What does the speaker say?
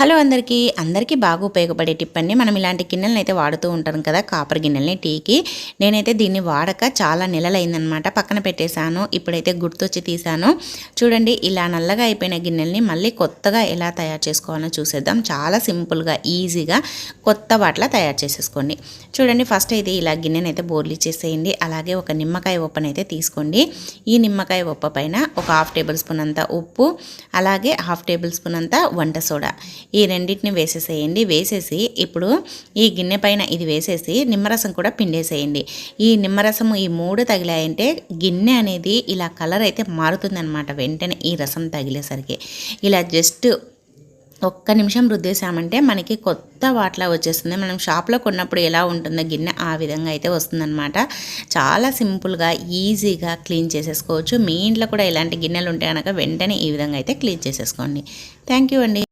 Hello అందరికీ. అందరికీ బాగా ఉపయోగపడే టిప్ అండి. మనం ఇలాంటి గిన్నెలను అయితే వాడుతూ ఉంటాం కదా కాపర్ గిన్నెలని టీకి. నేనైతే దీన్ని వాడక చాలా నెలలైందనమాట పక్కన పెట్టేశాను ఇప్పుడైతే గుర్తొచ్చి తీసాను చూడండి ఇలా నల్లగా అయిపోయిన గిన్నెల్ని మళ్ళీ కొత్తగా ఎలా తయారు చేసుకోవాలో చూసేద్దాం. చాలా సింపుల్గా ఈజీగా కొత్త వాటిలా తయారు చేసేసుకోండి. చూడండి ఫస్ట్ అయితే ఇలా గిన్నెని అయితే బోర్లు చేసేయండి అలాగే ఒక నిమ్మకాయ ఉప్పనైతే తీసుకోండి. ఈ నిమ్మకాయ ఉప్ప పైన ఒక హాఫ్ టేబుల్ స్పూన్ అంత ఉప్పు అలాగే హాఫ్ టేబుల్ స్పూన్ అంత వంట సోడా. ఈ రెండింటిని వేసేసేయండి. వేసేసి ఇప్పుడు ఈ గిన్నె పైన ఇది వేసేసి నిమ్మరసం కూడా పిండేసేయండి. ఈ నిమ్మరసం ఈ మూడు తగిలాయంటే గిన్నె అనేది ఇలా కలర్ అయితే మారుతుందనమాట వెంటనే ఈ రసం తగిలేసరికి. ఇలా జస్ట్ ఒక్క నిమిషం రుద్దేశామంటే మనకి కొత్త వాట్లా వచ్చేస్తుంది. మనం షాప్లో కొన్నప్పుడు ఎలా ఉంటుందో గిన్నె ఆ విధంగా అయితే వస్తుందన్నమాట. చాలా సింపుల్గా ఈజీగా క్లీన్ చేసేసుకోవచ్చు. మీ ఇంట్లో కూడా ఇలాంటి గిన్నెలు ఉంటే కనుక వెంటనే ఈ విధంగా అయితే క్లీన్ చేసేసుకోండి. థ్యాంక్ యూ అండి.